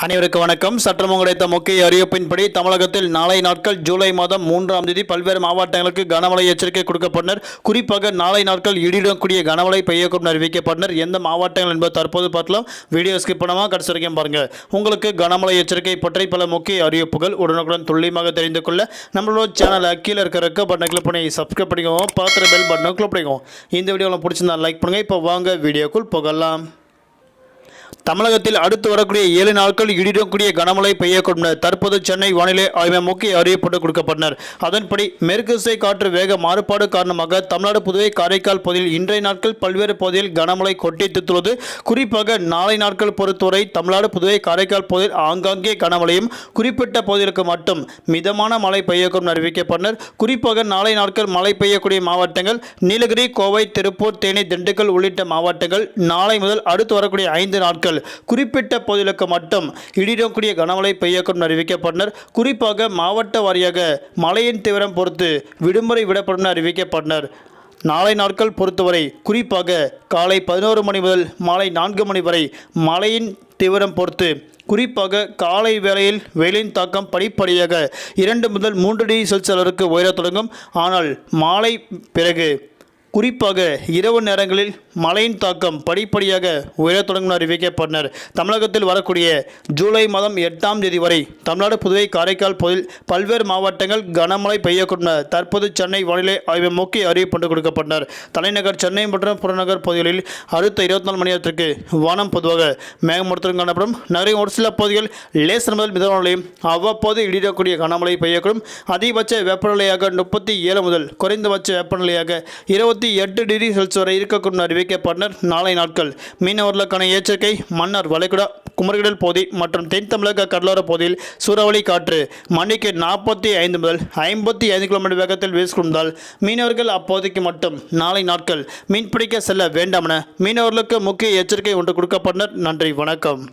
அனைவருக்கு வணக்கம். சற்றம் கிடைத்த முக்கிய அறிவிப்பின்படி தமிழகத்தில் நாளை நாட்கள் ஜூலை மாதம் மூன்றாம் தேதி பல்வேறு மாவட்டங்களுக்கு கனமழை எச்சரிக்கை கொடுக்கப்பட்டனர். குறிப்பாக நாளை நாட்கள் இடிடக்கூடிய கனமழை பெய்யக்கூடும் அறிவிக்கப்பட்டனர். எந்த மாவட்டங்கள் என்பது தற்போது பார்க்கலாம். வீடியோ ஸ்கிப் பண்ணாமல் கடைசி வரைக்கும் பாருங்கள் உங்களுக்கு கனமழை எச்சரிக்கை பற்றி பல முக்கிய அறிவிப்புகள் உடனுக்குடன் துல்லியமாக தெரிந்து கொள்ள நம்மளோட சேனலை கீழே இருக்க ரெக்க பட்டனை கிளிக் பண்ணி சப்ஸ்கிரைப் பண்ணிக்கோங்க. பார்த்துட்டு பெல் பட்டனை கிளிக் பண்ணிக்கோங்க. இந்த வீடியோவில் பிடிச்சிருந்தா லைக் பண்ணுங்கள் இப்போ வாங்க வீடியோக்குள் போகலாம். தமிழகத்தில் அடுத்து வரக்கூடிய ஏழு நாட்கள் இடிடக்கூடிய கனமழை பெய்யக்கூடும். தற்போது சென்னை வானிலை ஆய்வு முக்கிய அறிவிப்பு கொடுக்கப்பட்டனர். அதன்படி மேற்கு திசை காற்று வேக மாறுபாடு காரணமாக தமிழ்நாடு புதுவை காரைக்கால் பகுதியில் இன்றைய நாட்கள் பல்வேறு பகுதியில் கனமழை கொட்டி குறிப்பாக நாளை நாட்கள் பொறுத்தவரை தமிழ்நாடு புதுவை காரைக்கால் பகுதியில் ஆங்காங்கே கனமழையும் குறிப்பிட்ட பகுதிகளுக்கு மட்டும் மிதமான மழை பெய்யக்கூடும் அறிவிக்கப்பட்டனர். குறிப்பாக நாளை நாட்கள் மழை பெய்யக்கூடிய மாவட்டங்கள் நீலகிரி கோவை திருப்பூர் தேனி திண்டுக்கல் உள்ளிட்ட மாவட்டங்கள் நாளை முதல் அடுத்து வரக்கூடிய ஐந்து நாட்கள் குறிப்பிட்ட பகுதிகளுக்கு மட்டும் இடிடக்கூடிய கனமழை பெய்யக்கும் அறிவிக்கப்பட்டனர். குறிப்பாக மாவட்ட வாரியாக மழையின் தீவிரம் பொறுத்து விடுமுறை விடப்படும் அறிவிக்கப்பட்டனர். நாளை நாட்கள் பொறுத்தவரை குறிப்பாக காலை பதினோரு மணி முதல் மாலை நான்கு மணி வரை மழையின் தீவிரம் பொறுத்து குறிப்பாக காலை வேளையில் வெயிலின் தாக்கம் படிப்படியாக இரண்டு முதல் மூன்று டிகிரி செல்சியஸ் அளவிற்கு உயரத் தொடங்கும். ஆனால் மாலை பிறகு குறிப்பாக இரவு நேரங்களில் மழையின் தாக்கம் படிப்படியாக உயரத் தொடங்கினார் வி கே அறிவிக்கப்பட்டனர். தமிழகத்தில் வரக்கூடிய ஜூலை மாதம் எட்டாம் தேதி வரை தமிழ்நாடு புதுவை காரைக்கால் பகுதியில் பல்வேறு மாவட்டங்கள் கனமழை பெய்யக்கூடும் தற்போது சென்னை வானிலை ஆய்வு முக்கிய அறிவிப்பு கொடுக்கப்பட்டனர். தலைநகர் சென்னை மற்றும் புறநகர் பகுதிகளில் அடுத்த இருபத்தி நாலு மணி நேரத்திற்கு வானம் பொதுவாக மேகமூடத்துடன் காணப்படும். நகரின் ஒரு சில பகுதிகள் லேசர் முதல் மிதமான அவ்வப்போது இடிடக்கூடிய கனமழை பெய்யக்கூடும். அதிகபட்ச வெப்பநிலையாக முப்பத்தி ஏழு முதல் குறைந்தபட்ச வெப்பநிலையாக இருபத்தி எட்டு டிகிரி செல்சியஸ் வரை இருக்கக்கூடும் என அறிவிக்கப்பட்டனர் நாளை நாட்கள் மீனவர்களுக்கான எச்சரிக்கை மன்னார் வளைகுடா குமரிகடல் பகுதி மற்றும் தென் தமிழக கடலோர பகுதியில் சூறாவளி காற்று. மணிக்கு நாற்பத்தி ஐந்து முதல் ஐம்பத்தி ஐந்து கிலோமீட்டர் வேகத்தில் வீசிக்கொண்டால் மீனவர்கள் அப்போதைக்கு மட்டும் நாளை நாட்கள் மீன்பிடிக்க செல்ல வேண்டாம் என மீனவர்களுக்கு முக்கிய எச்சரிக்கை ஒன்று கொடுக்கப்பட்டனர் நன்றி வணக்கம்.